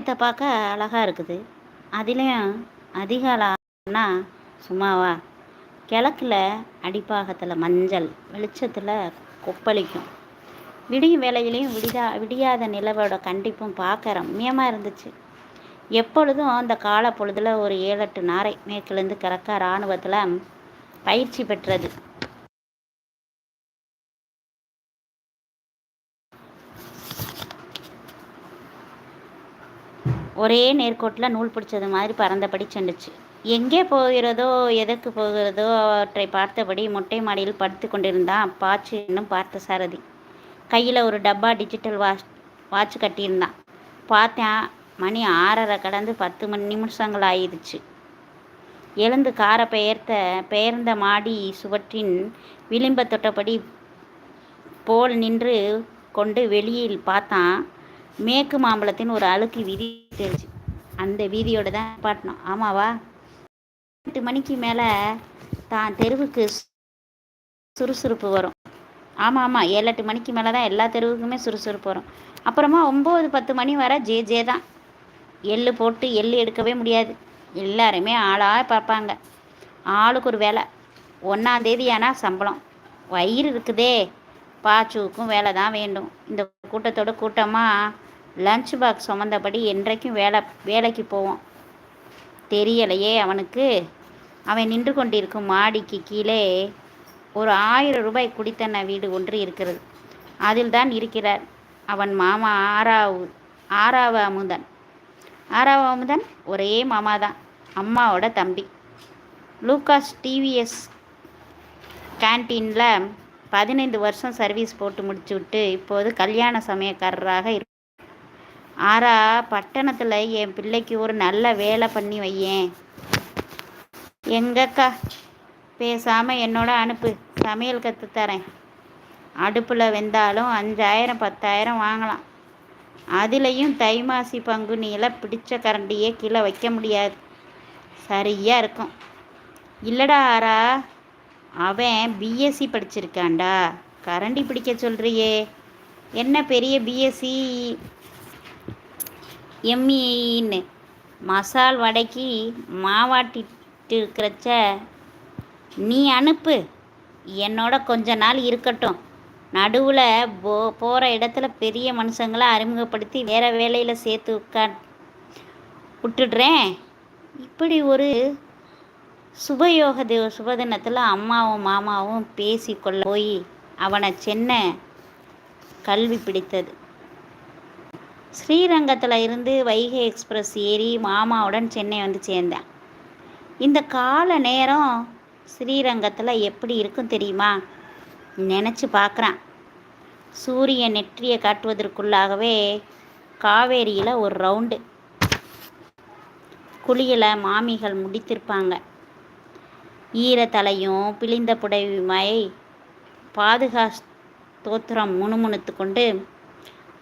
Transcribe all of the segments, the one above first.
இதை பார்க்க அழகாக இருக்குது. அதுலேயும் அதிகாலம்னா சும்மாவா? கிழக்கில் அடிப்பாகத்தில் மஞ்சள் வெளிச்சத்தில் கொப்பளிக்கும். விடியும் வேலையிலையும் விடிதா விடியாத நிலவோட கண்டிப்பும் பார்க்க ரம்மியமாக இருந்துச்சு. எப்பொழுதும் அந்த கால பொழுதில் ஒரு ஏழு எட்டு நாரை மேற்கிலேருந்து கிழக்க இராணுவத்தில் பயிற்சி பெற்றது. ஒரே நேர்கோட்டில் நூல் பிடிச்சது மாதிரி பறந்தபடி சென்றுச்சு. எங்கே போகிறதோ எதற்கு போகிறதோ அவற்றை பார்த்தபடி மொட்டை மாடியில் படுத்து கொண்டிருந்தான் பாச்சு என்னும் பார்த்த சாரதி கையில் ஒரு டப்பா டிஜிட்டல் வாட்ச் வாட்ச் கட்டியிருந்தான் பார்த்தேன் மணி ஆறரை கடந்து பத்து மணி நிமிஷங்கள் ஆயிடுச்சு. எழுந்து காரை பெயர்த்த பெயர்ந்த மாடி சுவற்றின் விளிம்ப தொட்டபடி போல் நின்று கொண்டு வெளியில் பார்த்தான். மேற்கு மாம்பழத்தின் ஒரு அழுக்கு வீதி தெரிஞ்சு. அந்த வீதியோட தான் பாட்டினோம் ஆமாவா? எட்டு மணிக்கு மேலே தான் தெருவுக்கு சுறுசுறுப்பு வரும். ஆமாம் ஆமாம் ஏழு எட்டு மணிக்கு மேலே தான் எல்லா தெருவுக்குமே சுறுசுறுப்பு வரும். அப்புறமா ஒம்பது பத்து மணி வரை ஜே ஜே தான். எள்ளு போட்டு எள்ளு எடுக்கவே முடியாது. எல்லாருமே ஆளாக பார்ப்பாங்க. ஆளுக்கு ஒரு வேலை. ஒன்றாந்தேதி ஆனால் சம்பளம். வயிறு இருக்குதே. பாச்சுவுக்கும் வேலை தான் வேண்டும். இந்த கூட்டத்தோட கூட்டமாக லஞ்ச் பாக்ஸ் சுமந்தபடி என்றைக்கும் வேலை வேலைக்கு போவோம் தெரியலையே அவனுக்கு. அவன் நின்று கொண்டிருக்கும் மாடிக்கு கீழே ஒரு ஆயிரம் ரூபாய் குடித்தன வீடு ஒன்று இருக்கிறது. அதில் தான் இருக்கிறார். அவன் மாமா ஆறாவு ஆறாவ அமுதன். ஆறாவ அமுதன் ஒரே மாமா தான். அம்மாவோட தம்பி. லூகாஸ் டிவிஎஸ் கேன்டீனில் பதினைந்து வருஷம் சர்வீஸ் போட்டு முடிச்சு விட்டு இப்போது கல்யாண சமயக்காரராக இரு ஆறா பட்டணத்தில் என் பிள்ளைக்கு ஒரு நல்ல வேலை பண்ணி வையேன். எங்கக்கா? பேசாமல் என்னோட அனுப்பு. சமையல் கற்றுத்தரேன் அடுப்பில் வெந்தாலும் அஞ்சாயிரம் பத்தாயிரம் வாங்கலாம். அதுலேயும் தைமாசி பங்குனியில் பிடிச்ச கரண்டியே கீழே வைக்க முடியாது. சரியாக இருக்கும். இல்லடா ஆரா அவன் பிஎஸ்சி படிச்சிருக்கான்டா. கரண்டி பிடிக்க சொல்கிறியே என்ன பெரிய பிஎஸ்சி எம்இன்னு மசால் வடைக்கு மாவாட்டிட்டு இருக்கிறச்ச நீ அனுப்பு. என்னோட கொஞ்ச நாள் இருக்கட்டும். நடுவில் போ போகிற இடத்துல பெரிய மனுஷங்களை அறிமுகப்படுத்தி வேறு வேலையில் சேர்த்து உட்கா விட்டுடுறேன். இப்படி ஒரு சுபயோக தேவ சுபதினத்தில் அம்மாவும் மாமாவும் பேசி கொள்ள போய் அவனை சென்ன கல்வி பிடித்தது. ஸ்ரீரங்கத்தில் இருந்து வைகை எக்ஸ்பிரஸ் ஏறி மாமாவுடன் சென்னை வந்து சேர்ந்தேன். இந்த கால நேரம் ஸ்ரீரங்கத்தில் எப்படி இருக்கும் தெரியுமா? நினச்சி பார்க்குறான் சூரியன் நெற்றியை காட்டுவதற்குள்ளாகவே காவேரியில் ஒரு ரவுண்டு. குளியலை மாமிகள் முடித்திருப்பாங்க. ஈரத்தலையும் பிழிந்த புடவையுமாய் பாதுகா தோத்திரம் முணுமுணுத்து கொண்டு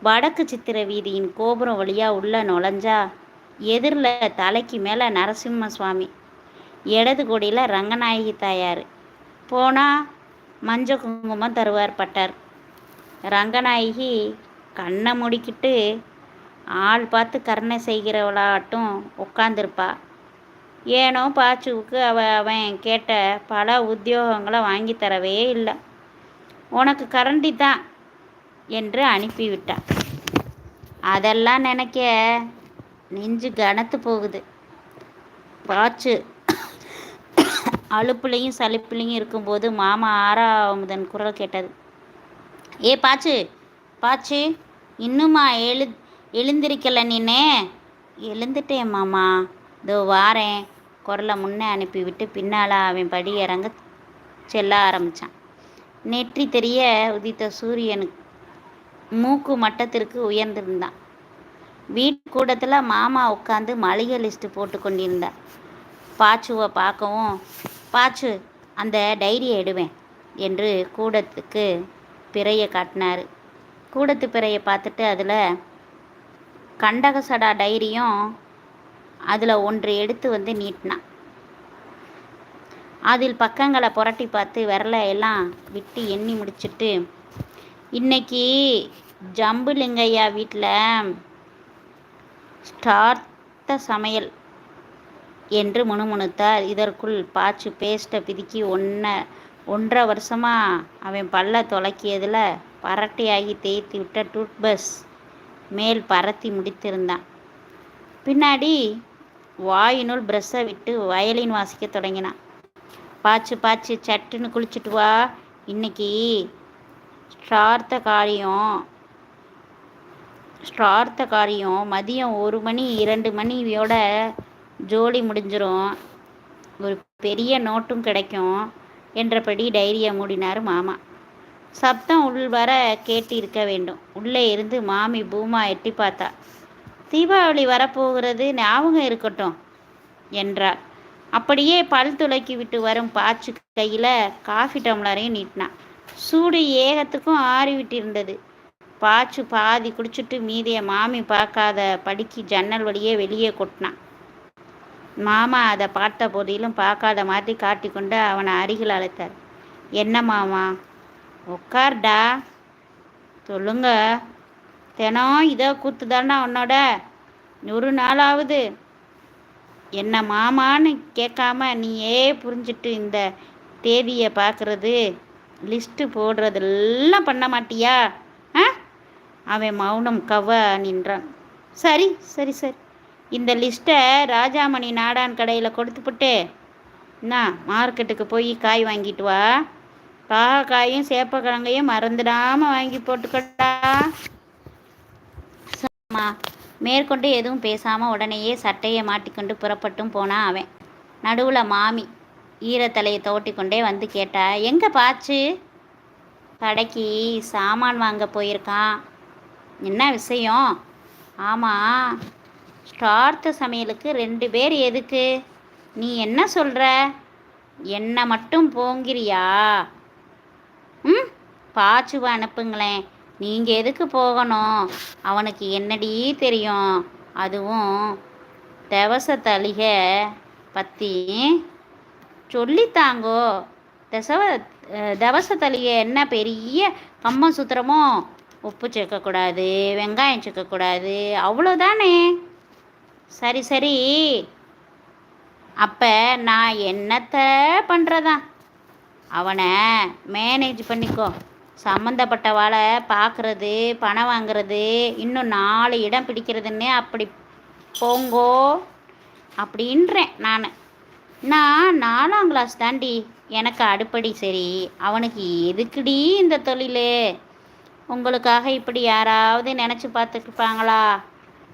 வடக்கு சித்திர வீதியின் கோபுரம் வழியாக உள்ளே நுழைஞ்சா எதிரில் தலைக்கு மேலே நரசிம்ம சுவாமி இடது கொடியில் ரங்கநாயகி தாயார். போனால் மஞ்ச குங்குமம் தருவார் பட்டார். ரங்கநாயகி கண்ணை முடிக்கிட்டு ஆள் பார்த்து கருணை செய்கிறவளாட்டும் உட்காந்துருப்பா ஏனோ பாச்சுவுக்கு அவ அவன் கேட்ட பல உத்தியோகங்களை வாங்கி தரவே இல்லை. உனக்கு கரண்டி தான் என்று அனுப்பிவிட்டான் அதெல்லாம் நினைக்க நெஞ்சு கனத்து போகுது. பாச்சு அழுப்புலையும் சளிப்புலையும் இருக்கும்போது மாமா ஆறாவதன் குரல் கேட்டது. ஏ பாச்சு பாச்சு இன்னுமா எழு எழுந்திருக்கல நீனே எழுந்துட்டேன் மாமா. இதோ வாரேன் குரலை முன்னே அனுப்பிவிட்டு பின்னால் அவன் படி இறங்க செல்ல ஆரம்பித்தான் நெற்றி தெரிய உதித்த சூரியனுக்கு மூக்கு மட்டத்திற்கு உயர்ந்திருந்தான். வீட்டு கூடத்தில் மாமா உட்காந்து மளிகை லிஸ்ட்டு போட்டு கொண்டிருந்தார். பாச்சுவை பார்க்கவும் பாச்சு அந்த டைரியை எடுவேன் என்று கூடத்துக்கு பிறையை காட்டினார். கூடத்து பிறையை பார்த்துட்டு அதில் கண்டகசடா டைரியும் அதில் ஒன்று எடுத்து வந்து நீட்டினான். அதில் பக்கங்களை புரட்டி பார்த்து விரலை எல்லாம் விட்டு எண்ணி முடிச்சுட்டு இன்னைக்கு ஜம்புலிங்கையா வீட்டில் ஸ்டார்த்த சமையல் என்று முணுமுணுத்தார். இதற்குள் பாச்சு பேஸ்ட்டை பிதுக்கி ஒன்றை ஒன்றரை வருஷமாக அவன் பல்ல துலக்கியதில் பரட்டையாகி தேய்த்து விட்ட டூத்பஸ் மேல் பரத்தி முடித்திருந்தான். பின்னாடி வாயினுள் ப்ரெஷ்ஷை விட்டு வயலின் வாசிக்க தொடங்கினான். பாச்சு பாச்சு சட்டுன்னு குளிச்சுட்டு வா. இன்னைக்கு ஸ்டார்த்த காரியம். ஸ்டார்த்த காரியம் மதியம் ஒரு மணி இரண்டு மணியோட ஜோலி முடிஞ்சிரும். ஒரு பெரிய நோட்டும் கிடைக்கும் என்றபடி டைரியை மூடினார் மாமா. சப்தம் உள் வர கேட்டு இருக்க வேண்டும். உள்ளே இருந்து மாமி பூமா எட்டி பார்த்தா தீபாவளி வரப்போகிறது ஞாபகம் இருக்கட்டும் என்றார் அப்படியே பல் துளக்கி விட்டு வரும் பாச்சு கையில் காஃபி டம்ளரையும் நீட்டினான். சூடு ஏகத்துக்கும் ஆறிவிட்டிருந்தது. பாச்சு பாதி குடிச்சிட்டு மீதிய மாமி பார்க்காத படிக்கு ஜன்னல் வழியே வெளியே கொட்டினான். மாமா அதை பார்த்த போதிலும் பார்க்காத மாதிரி காட்டிக்கொண்டு அவனை அருகில் அழைத்தார். என்ன மாமா? உட்கார்டா சொல்லுங்க. தினம் இதோ கூத்து தானே உன்னோட. ஒரு நாளாவது. என்ன மாமான்னு கேட்காம நீயே புரிஞ்சிட்டு இந்த தேதியை பார்க்குறது லிஸ்ட்டு போடுறதெல்லாம் பண்ண மாட்டியா? ஆ? அவன் மௌனம் கவ நின்றான். சரி சரி சரி. இந்த லிஸ்ட்டை ராஜாமணி நாடான் கடையில் கொடுத்துப்புட்டு என்ன மார்க்கெட்டுக்கு போய் காய் வாங்கிட்டு வா. காயும் சேப்பக்கிழங்கையும் மறந்துடாமல் வாங்கி போட்டுக்கடா. சரிம்மா மேற்கொண்டு எதுவும் பேசாமல் உடனேயே சட்டையை மாட்டிக்கொண்டு புறப்பட்டும் போனான் அவன். நடுவில் மாமி. ஈரத்தலையை தோட்டிக்கொண்டே வந்து கேட்டா எங்கே பாச்சு? கடைக்கு சாமான் வாங்க போயிருக்கான். என்ன விஷயம்? ஆமாம் ஸ்டார்த்த சமையலுக்கு ரெண்டு பேர் எதுக்கு? நீ என்ன சொல்கிற என்னை மட்டும் போங்கிறியா? ம் பாச்சுவை அனுப்புங்களேன். நீங்கள் எதுக்கு போகணும்? அவனுக்கு என்னடி தெரியும்? அதுவும் தவச தளிகை பற்றி சொல்லித்தாங்கோ. தசவ தவச என்ன பெரிய கம்மம் சுத்திரமோ? உப்பு சேர்க்கக்கூடாது வெங்காயம் சேர்க்கக்கூடாது அவ்வளோதானே. சரி சரி. அப்போ நான் என்னத்தை பண்ணுறதா அவனை மேனேஜ் பண்ணிக்கோ. சம்மந்தப்பட்டவாளை பார்க்குறது பணம் வாங்குறது இன்னும் நாலு இடம் பிடிக்கிறதுன்னு அப்படி போங்கோ. அப்படின்றேன் நான். நான் நாலாம் கிளாஸ் தாண்டி எனக்கு அடுப்படி சரி. அவனுக்கு எதுக்குடி இந்த தொழில்? உங்களுக்காக இப்படி யாராவது நினச்சி பார்த்துருப்பாங்களா?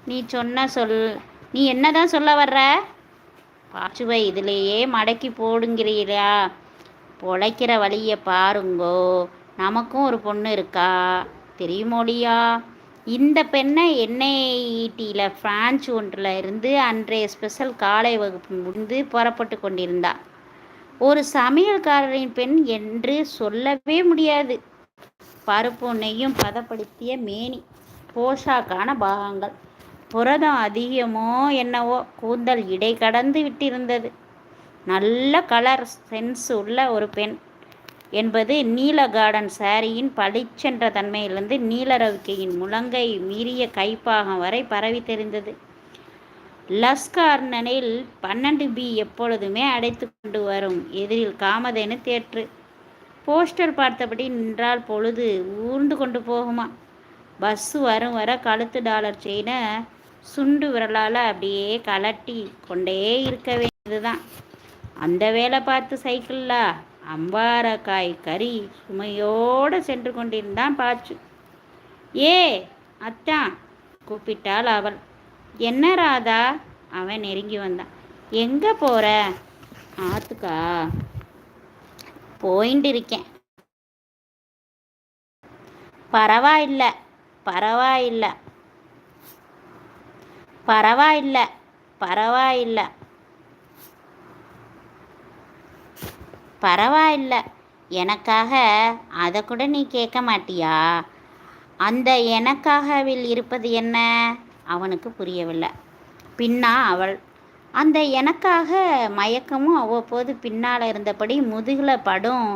நீ சொன்ன சொல் நீ என்னதான் சொல்ல வர்ற? பாச்சுவை இதிலேயே மடக்கி போடுங்கிறீரா பொழைக்கிற வழியை பாருங்கோ. நமக்கும் ஒரு பொண்ணு இருக்கா? தெரியுமோலியா இந்த பெண்ணை என்ஐடியில் ஃப்ரான்ச் ஒன்றில் இருந்து அன்றைய ஸ்பெஷல் காலை வகுப்பு முடிந்து புறப்பட்டு கொண்டிருந்தா. ஒரு சமையல்காரரின் பெண் என்று சொல்லவே முடியாது. பருப்பு நெய்யும் பதப்படுத்திய மேனி போஷாக்கான பாகங்கள் புரதம் அதிகமோ என்னவோ கூந்தல் இடை கடந்து விட்டிருந்தது. நல்ல கலர் சென்ஸ் உள்ள ஒரு பெண். என்பது நீல கார்டன் சாரியின் பளிச்சென்ற தன்மையிலிருந்து நீலரவிக்கையின் முழங்கை மீறிய கைப்பாகம் வரை பரவி தெரிந்தது. லஸ்கார்னனில் பன்னெண்டு பி எப்பொழுதுமே அடைத்து கொண்டு வரும் எதிரில் காமதேனு தேற்று. போஸ்டர் பார்த்தபடி நின்றால் பொழுது ஊர்ந்து கொண்டு போகுமா பஸ்ஸு வரும் வர கழுத்து டாலர் செயினை சுண்டு விரலால் அப்படியே கலட்டி கொண்டே இருக்க வேண்டியதுதான். அந்த வேலை பார்த்து சைக்கிளா அம்பாரக்காய் கறி சுமையோடு சென்று கொண்டிருந்தான் பாச்சு. ஏ அத்தான் கூப்பிட்டாள் அவள். என்ன ராதா? அவன் நெருங்கி வந்தான். எங்கே போகிற ஆத்துக்கா போயிட்டு இருக்கேன் பரவாயில்லை பரவாயில்லை பரவாயில்ல பரவாயில்ல. பரவாயில்ல. எனக்காக அதை கூட நீ கேட்க மாட்டியா? அந்த எனக்காகவில் இருப்பது என்ன? அவனுக்கு புரியவில்லை. பின்னா அவள் அந்த எனக்காக மயக்கமும் அவ்வப்போது பின்னால் இருந்தபடி முதுகில் படும்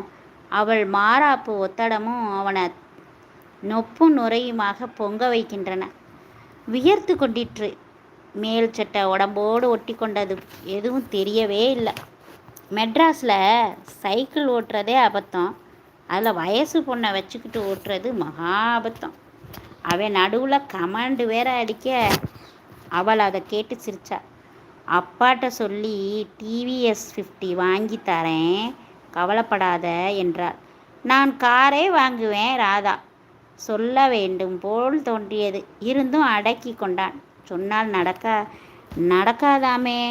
அவள் மாறாப்பு ஒத்தடமும் அவனை நொப்பும் நுரையுமாக பொங்க வைக்கின்றன. வியர்த்து கொண்டிற்று. மேல் சட்டை உடம்போடு ஒட்டி கொண்டது எதுவும் தெரியவே இல்லை. மெட்ராஸில் சைக்கிள் ஓட்டுறதே அபத்தம். அதில் வயசு பொண்ணை வச்சுக்கிட்டு ஓட்டுறது மகா அபத்தம். அவன் நடுவில் கமாண்டு வேற அடிக்க அவள் அதை கேட்டு சிரிச்சா. அப்பாட்ட சொல்லி டிவிஎஸ் ஃபிஃப்டி வாங்கி தரேன் கவலைப்படாத என்றார் நான் காரே வாங்குவேன் ராதா. சொல்ல வேண்டும் போல் தோன்றியது. இருந்தும் அடக்கி கொண்டான். சொன்னால் நடக்க நடக்காதாமே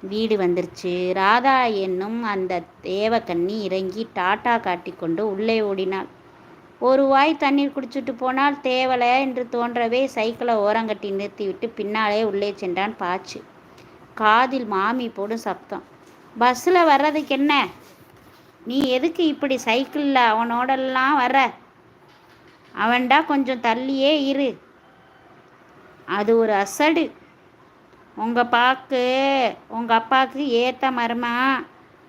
வீடு வந்துருச்சு. ராதா என்னும் அந்த தேவக்கண்ணி இறங்கி டாட்டா காட்டிக்கொண்டு உள்ளே ஓடினாள். ஒரு வாய் தண்ணீர் குடிச்சிட்டு போனால் தேவலை என்று தோன்றவே சைக்கிளை ஓரங்கட்டி நிறுத்திவிட்டு பின்னாலே உள்ளே சென்றான் பாச்சு. காதில் மாமி போடும் சப்தம். பஸ்ஸில் வர்றதுக்கு என்ன? நீ எதுக்கு இப்படி சைக்கிளில் அவனோடலாம் வர அவன்டா கொஞ்சம் தள்ளியே இரு. அது ஒரு அசடு. உங்கள் பாக்கு உங்கள் அப்பாவுக்கு ஏற்ற மருமா?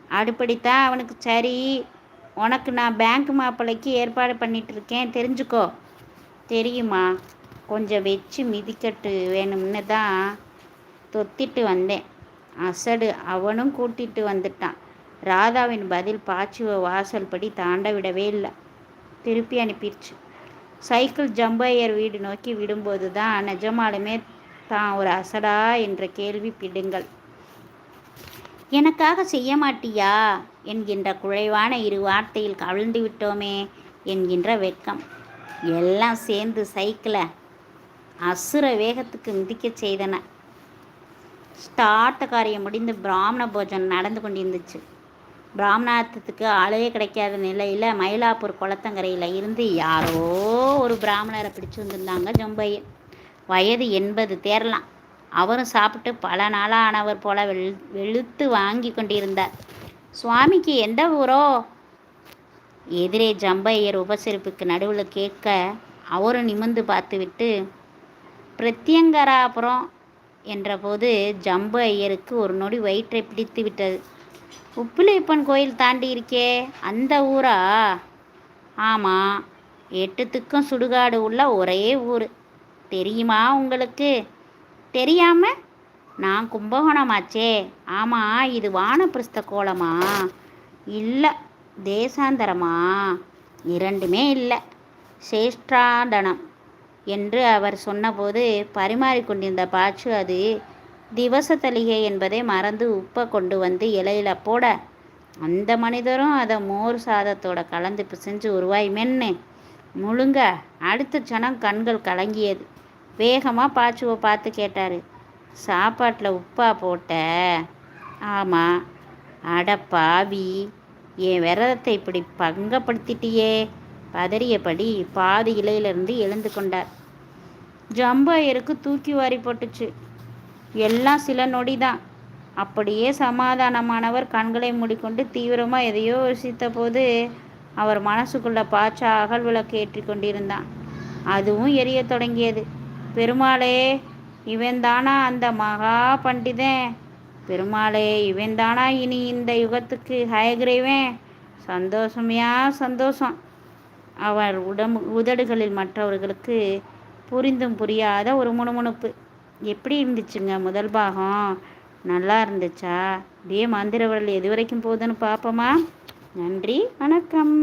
அடுப்படித்தான் அவனுக்கு சரி. உனக்கு நான் பேங்க் மாப்பிள்ளைக்கு ஏற்பாடு பண்ணிகிட்ருக்கேன் இருக்கேன் தெரிஞ்சுக்கோ. தெரியுமா? கொஞ்சம் வச்சு மிதிக்கட்டு வேணும்னு தான் தொத்திட்டு வந்தேன். அசடு அவனும் கூட்டிட்டு வந்துட்டான். ராதாவின் பதில் பாய்ச்சுவ வாசல் படி தாண்ட விடவே இல்லை. திருப்பி அனுப்பிடுச்சு சைக்கிள் ஜம்பையர் வீடு நோக்கி விடும்போது தான் நிஜமாலுமே தான் ஒரு அசடா என்ற கேள்வி பிடுங்கள். எனக்காக செய்ய மாட்டியா? என்கின்ற குழைவான இரு வார்த்தையில் கவிழ்ந்து விட்டோமே என்கின்ற வெட்கம். எல்லாம் சேர்ந்து சைக்கிளை அசுர வேகத்துக்கு மிதிக்க செய்தன. ஸ்டார்ட் காரியம் முடிந்து பிராமண போஜனம் நடந்து கொண்டிருந்துச்சு. பிராமணார்த்தத்துக்கு ஆளே கிடைக்காத நிலையில் மயிலாப்பூர் குளத்தங்கரையில் இருந்து யாரோ ஒரு பிராமணரை பிடிச்சி வந்திருந்தாங்க ஜம்பையன். வயது எண்பது தேரலாம் அவரும் சாப்பிட்டு பல நாளானவர் போல வெள் வெளுத்து வாங்கி கொண்டிருந்தார். சுவாமிக்கு எந்த ஊரோ? எதிரே ஜம்பையர் உபசரிப்புக்கு நடுவில் கேட்க அவரும் நிமிர்ந்து பார்த்துவிட்டு பிரத்யங்கராபுரம் என்றபோது ஜம்பு ஐயருக்கு ஒரு நொடி வயிற்றை பிடித்து விட்டது. உப்பிலியப்பன் கோயில் தாண்டி இருக்கே அந்த ஊரா? ஆமாம் எட்டுத்துக்கும் சுடுகாடு உள்ள ஒரே ஊர். தெரியுமா உங்களுக்கு? தெரியாம? நான் கும்பகோணமாச்சே. ஆமாம் இது வானப்பிரஸ்த கோலமா? இல்லை தேசாந்தரமா? இரண்டுமே இல்லை. சேஷ்டாடனம் என்று அவர் சொன்னபோது பரிமாறிக்கொண்டிருந்த பாச்சு அது திவசத்தலிகை என்பதை மறந்து உப்பை கொண்டு வந்து இலையில போட அந்த மனிதரும் அதை மோர் சாதத்தோட கலந்து பிசைஞ்சு உருவாய் மென்னு. முழுங்க அடுத்த சனம் கண்கள் கலங்கியது. வேகமாக பாச்சுவை பார்த்து கேட்டார். சாப்பாட்டில் உப்பா போட்ட. ஆமாம் அட பாவி. என் விரதத்தை இப்படி பங்கப்படுத்திட்டியே. பதறியபடி பாதி இலையிலிருந்து எழுந்து கொண்டார். ஜம்பாயருக்கு தூக்கி வாரி போட்டுச்சு. எல்லாம் சில நொடி தான் அப்படியே சமாதானமானவர் கண்களை மூடிக்கொண்டு தீவிரமாக எதையோ யோசித்த போது அவர் மனசுக்குள்ள பாய்ச்சா அகல் விளக்கு ஏற்றி கொண்டிருந்தான் அதுவும் எரிய தொடங்கியது. பெருமாளே இவன்தானா அந்த மகா பண்டிதன் பெருமாளே இவன்தானா இனி இந்த யுகத்துக்கு ஹயகிரைவன் சந்தோஷமையா சந்தோஷம். அவர் உடம்பு உதடுகளில் மற்றவர்களுக்கு புரிந்தும் புரியாத ஒரு முணுமுணுப்பு. எப்படி இருந்துச்சுங்க முதல் பாகம்? நல்லா இருந்துச்சா? அப்படியே மந்திரவரல் எது வரைக்கும் போகுதுன்னு பார்ப்போமா நன்றி வணக்கம்.